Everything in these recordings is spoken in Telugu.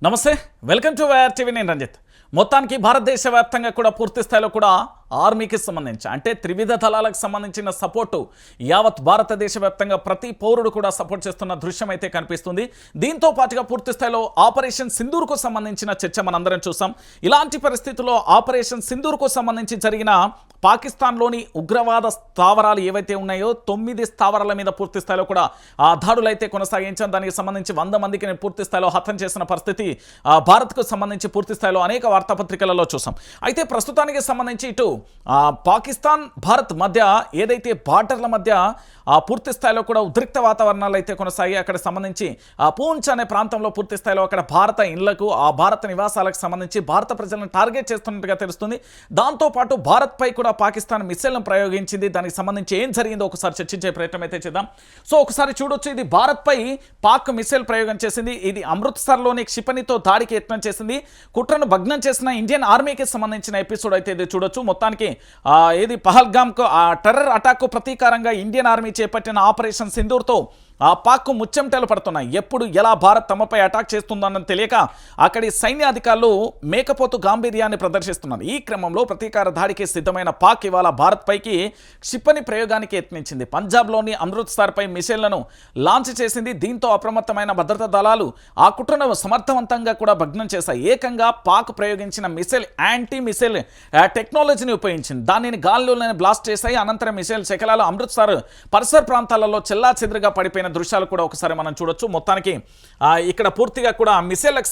నమస్తే Welcome to YR TV నేను రంజిత్. మొత్తానికి భారతదేశ వ్యాప్తంగా కూడా పూర్తి స్థాయిలో కూడా ఆర్మీకి సంబంధించి అంటే త్రివిధ దళాలకు సంబంధించిన సపోర్టు యావత్ భారతదేశ వ్యాప్తంగా ప్రతి పౌరుడు కూడా సపోర్ట్ చేస్తున్న దృశ్యం అయితే కనిపిస్తుంది. దీంతో పాటుగా పూర్తి స్థాయిలో ఆపరేషన్ సింధూర్కు సంబంధించిన చర్చ మనందరం చూసాం. ఇలాంటి పరిస్థితుల్లో ఆపరేషన్ సింధూర్కు సంబంధించి జరిగిన పాకిస్తాన్లోని ఉగ్రవాద స్థావరాలు ఏవైతే ఉన్నాయో తొమ్మిది స్థావరాల మీద పూర్తి స్థాయిలో కూడా ఆ దాడులు అయితే కొనసాగించాం. దానికి సంబంధించి వంద మందికి పూర్తి స్థాయిలో హతం చేసిన పరిస్థితి భారత్కు సంబంధించి పూర్తి స్థాయిలో అనేక వార్తాపత్రికలలో చూసాం. అయితే ప్రస్తుతానికి సంబంధించి ఇటు పాకిస్తాన్ భారత్ మధ్య ఏదైతే బార్డర్ల మధ్య ఆ పూర్తి స్థాయిలో కూడా ఉద్రిక్త వాతావరణాలు అయితే కొనసాగి అక్కడ సంబంధించి పూంచ్ అనే ప్రాంతంలో పూర్తి స్థాయిలో అక్కడ భారత ఇళ్ళకు ఆ భారత నివాసాలకు సంబంధించి భారత ప్రజలను టార్గెట్ చేస్తున్నట్టుగా తెలుస్తుంది. దాంతోపాటు భారత్పై కూడా పాకిస్తాన్ మిస్సైల్ను ప్రయోగించింది. దానికి సంబంధించి ఏం జరిగిందో ఒకసారి చర్చించే ప్రయత్నం అయితే చేద్దాం. సో ఒకసారి చూడొచ్చు ఇది భారత్పై పాక్ మిస్సైల్ ప్రయోగం చేసింది. ఇది అమృత్సర్లోని క్షిపణితో దాడికి యత్నం చేసింది. కుట్రను భగ్నం చేసిన ఇండియన్ ఆర్మీకి సంబంధించిన ఎపిసోడ్ అయితే ఇది చూడొచ్చు. మొత్తానికి ఏది పహల్గామ్కు ఆ టెర్రర్ అటాక్ ప్రతీకారంగా ఇండియన్ ఆర్మీ చేపట్టిన ఆపరేషన్ సింధూర్తో ఆ పాక్కు ముచ్చెమటలు పడుతున్నాయి. ఎప్పుడు ఎలా భారత్ తమపై అటాక్ చేస్తుందన్నది తెలియక అక్కడి సైన్యాధికారులు మేకపోతు గాంభీర్యాన్ని ప్రదర్శిస్తున్నారు. ఈ క్రమంలో ప్రతీకార దాడికి సిద్ధమైన పాక్ ఇవాళ భారత్పైకి క్షిపణి ప్రయోగానికి యత్నించింది. పంజాబ్లోని అమృత్సర్పై మిషన్లను లాంచ్ చేసింది. దీంతో అప్రమత్తమైన భద్రతా దళాలు ఆ కుట్రను సమర్థవంతంగా కూడా భగ్నం చేశాయి. ఏకంగా పాక్ ప్రయోగించిన మిసైల్ యాంటీ మిసైల్ టెక్నాలజీని ఉపయోగించింది. దానిని గాల్లోనే బ్లాస్ట్ చేశాయి. అనంతరం మిసైల్ శకలాలు అమృత్సర్ పరిసర ప్రాంతాలలో చెల్లా చెదురుగా పడిపోయిన దృశ్యాలు కూడా ఒకసారి మనం చూడొచ్చు. మొత్తానికి ఇక్కడ పూర్తిగా కూడా ఆ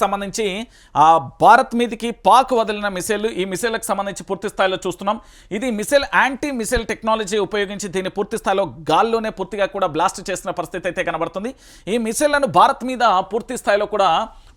సంబంధించి ఆ భారత్ మీదకి పాక్ వదిలిన మిసైల్ ఈ మిసైళ్ళకు సంబంధించి పూర్తి స్థాయిలో చూస్తున్నాం. ఇది మిసైల్ యాంటీ మిసైల్ టెక్నాలజీ ఉపయోగించి దీన్ని పూర్తి స్థాయిలో గాల్లోనే పూర్తిగా కూడా బ్లాస్ట్ చేసిన పరిస్థితి అయితే కనబడుతుంది. ఈ మిసైళ్ళను భారత్ మీద పూర్తి స్థాయిలో కూడా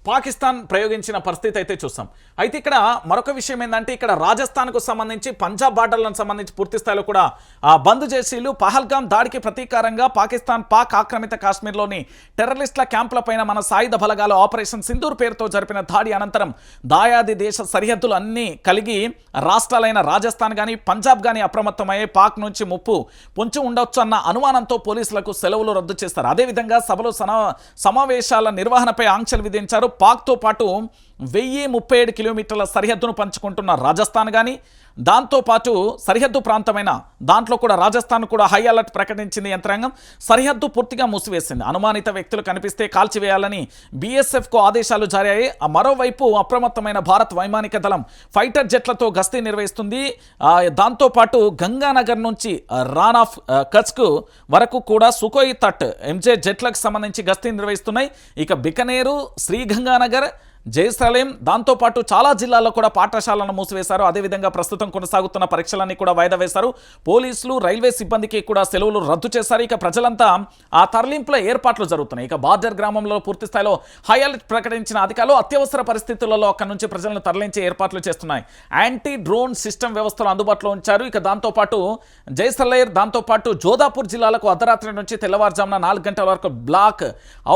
పాకిస్తాన్ ప్రయోగించిన పరిస్థితి అయితే చూస్తాం. అయితే ఇక్కడ మరొక విషయం ఏంటంటే ఇక్కడ రాజస్థాన్కు సంబంధించి పంజాబ్ బార్డర్లకు సంబంధించి పూర్తి స్థాయిలో కూడా ఆ, బంద్ చేసీలు పహల్గాం దాడికి ప్రతీకారంగా పాకిస్తాన్ పాక్ ఆక్రమిత కాశ్మీర్లోని టెర్రరిస్టుల క్యాంపులపైన మన సాయుధ బలగాలు ఆపరేషన్ సింధూర్ పేరుతో జరిపిన దాడి అనంతరం దాయాది దేశ సరిహద్దులు అన్నీ కలిగి రాష్ట్రాలైన రాజస్థాన్ కానీ పంజాబ్ కానీ అప్రమత్తమయ్యే పాక్ నుంచి ముప్పు పొంచి ఉండొచ్చు అన్న అనుమానంతో పోలీసులకు సెలవులు రద్దు చేస్తారు. అదేవిధంగా సభలో సమావేశాల నిర్వహణపై ఆంక్షలు విధించారు పాక్తో పాటు వెయ్యి ముప్పై ఏడు కిలోమీటర్ల సరిహద్దును పంచుకుంటున్న రాజస్థాన్ కానీ దాంతోపాటు సరిహద్దు ప్రాంతమైన దాంట్లో కూడా రాజస్థాన్ కూడా హై అలర్ట్ ప్రకటించింది యంత్రాంగం. సరిహద్దు పూర్తిగా మూసివేసింది. అనుమానిత వ్యక్తులు కనిపిస్తే కాల్చివేయాలని బీఎస్ఎఫ్కు ఆదేశాలు జారీ అయ్యాయి ఆ మరోవైపు అప్రమత్తమైన భారత్ వైమానిక దళం ఫైటర్ జెట్లతో గస్తీ నిర్వహిస్తుంది. దాంతోపాటు గంగానగర్ నుంచి రాన్ ఆఫ్ ఆ, కచ్కు వరకు కూడా సుఖోయి తట్ ఎంజే జెట్లకు సంబంధించి గస్తీ నిర్వహిస్తున్నాయి. ఇక బికనేరు శ్రీ గంగానగర్ జైసలేం దాంతోపాటు చాలా జిల్లాల్లో కూడా పాఠశాలను మూసివేశారు. అదేవిధంగా ప్రస్తుతం కొనసాగుతున్న పరీక్షలన్నీ కూడా వాయిదా వేశారు. పోలీసులు రైల్వే సిబ్బందికి కూడా సెలవులు రద్దు చేశారు. ఇక ప్రజలంతా ఆ తరలింపుల ఏర్పాట్లు జరుగుతున్నాయి. ఇక బార్డర్ గ్రామంలో పూర్తి స్థాయిలో హై అలర్ట్ ప్రకటించిన అధికారులు అత్యవసర పరిస్థితులలో అక్కడి నుంచి ప్రజలను తరలించే ఏర్పాట్లు చేస్తున్నాయి. యాంటీ డ్రోన్ సిస్టమ్ వ్యవస్థలు అందుబాటులో ఉంచారు. ఇక దాంతోపాటు జైసలేర్ దాంతోపాటు జోధాపూర్ జిల్లాలకు అర్ధరాత్రి నుంచి తెల్లవారుజామున నాలుగు గంటల వరకు బ్లాక్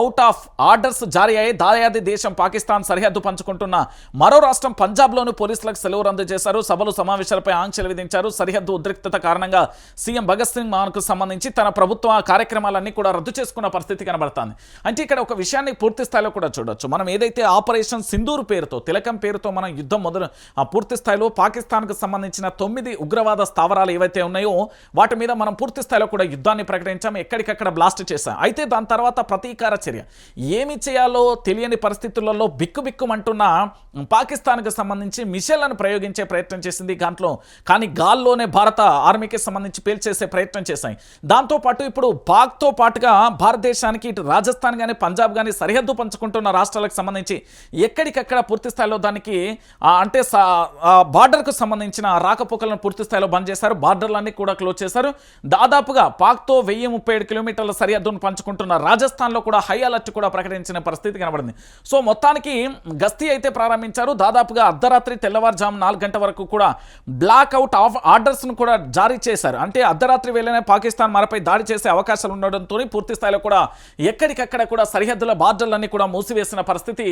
అవుట్ ఆఫ్ ఆర్డర్స్ జారీ అయ్యాయి. దాయాది దేశం పాకిస్తాన్ సరిహద్దు పంచుకుంటున్న మరో రాష్ట్రం పంజాబ్లోని పోలీసులకు సెలవు అందజేశారు. సభలు సమావేశాలపై ఆంక్షలు విధించారు. సరిహద్దు ఉద్రిక్తత కారణంగా సీఎం భగత్ సింగ్ మాన్కు సంబంధించి తన ప్రభుత్వ కార్యక్రమాలన్నీ కూడా రద్దు చేసుకున్న పరిస్థితి కనబడుతుంది. అంటే ఇక్కడ ఒక విషయాన్ని పూర్తి స్థాయిలో కూడా చూడొచ్చు. మనం ఏదైతే ఆపరేషన్ సింధూర్ పేరుతో తిలకం పేరుతో మనం యుద్ధం మొదలు ఆ పూర్తి స్థాయిలో పాకిస్తాన్కు సంబంధించిన తొమ్మిది ఉగ్రవాద స్థావరాలు ఏవైతే ఉన్నాయో వాటి మీద మనం పూర్తి స్థాయిలో కూడా యుద్ధాన్ని ప్రకటించాం. ఎక్కడికక్కడ బ్లాస్ట్ చేశాం. అయితే దాని తర్వాత ప్రతీకార చర్య. ఏమి చేయాలో తెలియని పరిస్థితులలో బిక్కు పిక్ అంటున్న పాకిస్తాన్కు సంబంధించి మిషన్లను ప్రయోగించే ప్రయత్నం చేసింది దాంట్లో కానీ గాల్లోనే భారత ఆర్మీకి సంబంధించి పేల్చేసే ప్రయత్నం చేశాయి. దాంతోపాటు ఇప్పుడు పాక్తో పాటుగా భారతదేశానికి ఇటు రాజస్థాన్ కానీ పంజాబ్ కానీ సరిహద్దు పంచుకుంటున్న రాష్ట్రాలకు సంబంధించి ఎక్కడికక్కడ పూర్తి స్థాయిలో దానికి అంటే సా- బార్డర్కు సంబంధించిన రాకపోకలను పూర్తి స్థాయిలో బంద్ చేశారు. బార్డర్లన్నీ కూడా క్లోజ్ చేశారు. దాదాపుగా పాక్తో వెయ్యి ముప్పై ఏడు కిలోమీటర్ల సరిహద్దును పంచుకుంటున్న రాజస్థాన్లో కూడా హై అలర్ట్ కూడా ప్రకటించిన పరిస్థితి కనబడింది. సో మొత్తానికి గస్తీ అయితే ప్రారంభించారు. దాదాపుగా అర్ధరాత్రి తెల్లవారుజాము నాలుగు గంటల వరకు కూడా బ్లాక్ అవుట్ ఆఫ్ ఆర్డర్స్ను కూడా జారీ చేశారు. అంటే అర్ధరాత్రి వేళనే పాకిస్తాన్ మనపై దాడి చేసే అవకాశాలు ఉండడంతో పూర్తి స్థాయిలో కూడా ఎక్కడికక్కడ కూడా సరిహద్దుల బార్డర్లన్నీ కూడా మూసివేసిన పరిస్థితి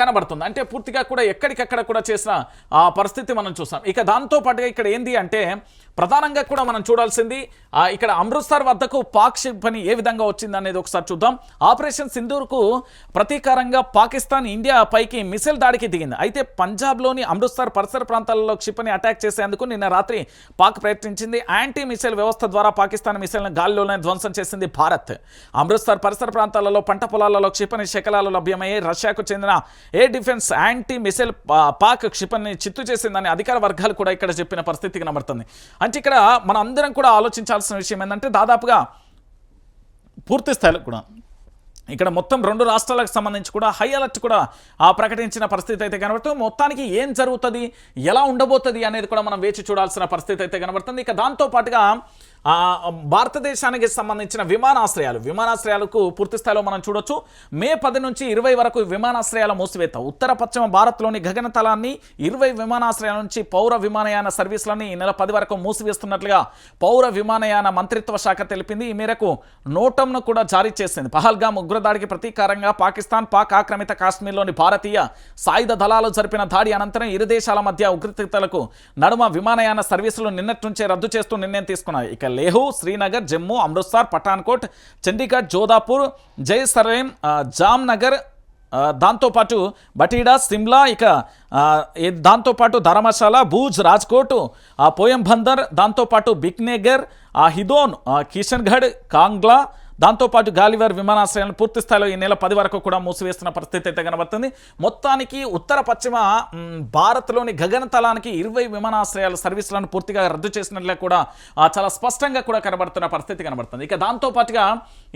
కనబడుతుంది. అంటే పూర్తిగా కూడా ఎక్కడికక్కడ కూడా చేసిన ఆ పరిస్థితి మనం చూసాం. ఇక దాంతో పాటుగా ఇక్కడ ఏంది అంటే ప్రధానంగా కూడా మనం చూడాల్సింది ఇక్కడ అమృత్సర్ వద్దకు పాక్ పని ఏ విధంగా వచ్చింది అనేది ఒకసారి చూద్దాం. ఆపరేషన్ సింధూర్కు ప్రతీకారంగా పాకిస్తాన్ ఇండియా పైకి మిసైల్ దాడికి దిగింది. అయితే పంజాబ్లోని అమృత్సర్ పరిసర ప్రాంతాలలో క్షిపణి అటాక్ చేసేందుకు నిన్న రాత్రి పాక్ ప్రయత్నించింది. యాంటీ మిసైల్ వ్యవస్థ ద్వారా పాకిస్తాన్ మిసైల్ను గాలిలోనే ధ్వంసం చేసింది భారత్. అమృత్సర్ పరిసర ప్రాంతాలలో పంట పొలాలలో క్షిపణి శకలాలు లభ్యమయ్యాయి రష్యాకు చెందిన air defence anti missile Pak క్షిపణిని చిత్తు చేసిందని అధికార వర్గాలు కూడా ఇక్కడ చెప్పిన పరిస్థితి కనబడుతుంది అంటే ఇక్కడ మనం అందరం కూడా ఆలోచించాల్సిన విషయం ఏంటంటే దాదాపుగా పూర్తి స్థాయిలో కూడా ఇక్కడ మొత్తం రెండు రాష్ట్రాలకు సంబంధించి కూడా హై అలర్ట్ కూడా ఆ ప్రకటించిన పరిస్థితి అయితే కనబడుతుంది. మొత్తానికి ఏం జరుగుతుంది? ఎలా ఉండబోతుంది అనేది కూడా మనం వేచి చూడాల్సిన పరిస్థితి అయితే కనబడుతుంది. ఇక దాంతో పాటుగా భారతదేశానికి సంబంధించిన విమానాశ్రయాలు. విమానాశ్రయాలకు పూర్తి స్థాయిలో మనం చూడొచ్చు. మే పది నుంచి ఇరవై వరకు విమానాశ్రయాల మూసివేత. ఉత్తర పశ్చిమ భారత్లోని గగనతలాన్ని ఇరవై విమానాశ్రయాల నుంచి పౌర విమానయాన సర్వీసులని ఈ నెల పది వరకు మూసివేస్తున్నట్లుగా పౌర విమానయాన మంత్రిత్వ శాఖ తెలిపింది. ఈ మేరకు నోటంను కూడా జారీ చేసింది. పహల్గామ్ ఉగ్రదాడికి ప్రతీకారంగా పాకిస్తాన్ పాక్ ఆక్రమిత కాశ్మీర్లోని భారతీయ సాయుధ దళాలు జరిపిన దాడి అనంతరం ఇరు దేశాల మధ్య ఉగ్రతలకు నడుమ విమానయాన సర్వీసులు నిన్నటి నుంచే రద్దు చేస్తూ నిర్ణయం తీసుకున్నాయి. ఇక లేహు శ్రీనగర్ జమ్మూ అమృత్సర్ పఠాన్కోట్ చండీగఢ్ జోధాపూర్ జైసరేం జామ్నగర్ దాంతోపాటు బటీడా సిమ్లా ఇక దాంతోపాటు ధర్మశాల భూజ్ రాజ్కోట్ పోయంబందర్ దాంతోపాటు బిక్నేగర్ హిదోన్ కిషన్గఢ్ కాంగ్లా దాంతోపాటు గాలివర్ విమానాశ్రయాలను పూర్తి స్థాయిలో ఈ నెల పది వరకు కూడా మూసివేస్తున్న పరిస్థితి అయితే కనబడుతుంది. మొత్తానికి ఉత్తర పశ్చిమ భారత్లోని గగనతలానికి ఇరవై విమానాశ్రయాల సర్వీసులను పూర్తిగా రద్దు చేసినట్లే కూడా చాలా స్పష్టంగా కూడా కనబడుతున్న పరిస్థితి కనబడుతుంది. ఇక దాంతోపాటుగా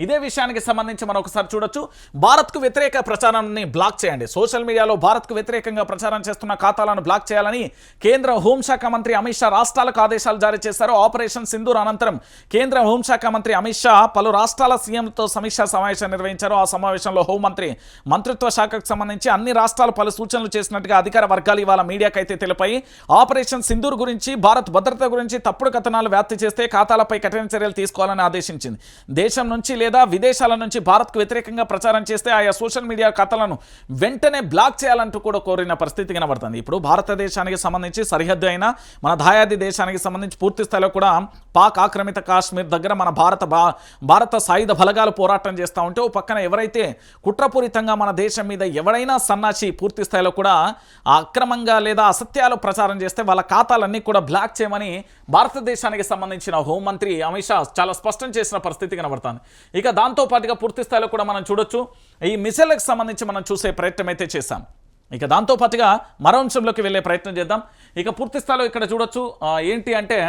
ఇదే విషయానికి సంబంధించి మనం ఒకసారి చూడొచ్చు. భారత్కు వ్యతిరేక ప్రచారాన్ని బ్లాక్ చేయండి. సోషల్ మీడియాలో భారత్కు వ్యతిరేకంగా ప్రచారం చేస్తున్న ఖాతాలను బ్లాక్ చేయాలని కేంద్ర హోంశాఖ మంత్రి అమిత్ షా రాష్ట్రాలకు ఆదేశాలు జారీ చేశారు. ఆపరేషన్ సింధూర్ అనంతరం కేంద్ర హోంశాఖ మంత్రి అమిత్ షా పలు రాష్ట్రాల సీఎంతో సమీక్షా సమావేశం నిర్వహించారు. ఆ సమావేశంలో హోంమంత్రి మంత్రిత్వ శాఖకు సంబంధించి అన్ని రాష్ట్రాలు పలు సూచనలు చేసినట్టుగా అధికార వర్గాలు ఇవాళ మీడియాకైతే తెలిపాయి. ఆపరేషన్ సింధూర్ గురించి భారత్ భద్రత గురించి తప్పుడు కథనాలు వ్యాప్తి చేస్తే ఖాతాలపై కఠిన చర్యలు తీసుకోవాలని ఆదేశించింది. దేశం నుంచి లేదా విదేశాల నుంచి భారత్కు వ్యతిరేకంగా ప్రచారం చేస్తే ఆయా సోషల్ మీడియా ఖాతాలను వెంటనే బ్లాక్ చేయాలంటూ కూడా కోరిన పరిస్థితి కనబడుతుంది. ఇప్పుడు భారతదేశానికి సంబంధించి సరిహద్దు అయిన మన దాయాది దేశానికి సంబంధించి పూర్తి స్థాయిలో కూడా పాక్ ఆక్రమిత కాశ్మీర్ దగ్గర మన భారత భా భారత సాయుధ బలగాలు పోరాటం చేస్తూ ఉంటే ఓ పక్కన ఎవరైతే కుట్రపూరితంగా మన దేశం మీద ఎవరైనా సన్నాసి పూర్తి స్థాయిలో కూడా అక్రమంగా లేదా అసత్యాలు ప్రచారం చేస్తే వాళ్ళ ఖాతాలన్నీ కూడా బ్లాక్ చేయమని భారతదేశానికి సంబంధించిన హోంమంత్రి అమిత్ షా చాలా స్పష్టం చేసిన పరిస్థితి కనబడుతుంది. ఇక దాంతో పాటుగా పూర్తి స్థాయిలో కూడా మనం చూడొచ్చు. ఈ మిసైల్కి సంబంధించి మనం చూసే ప్రయత్నం అయితే చేశాం. ఇక దాంతోపాటుగా మరో అంశంలోకి వెళ్ళే ప్రయత్నం చేద్దాం. ఇక పూర్తి స్థాయిలో ఇక్కడ చూడొచ్చు. ఏంటి అంటే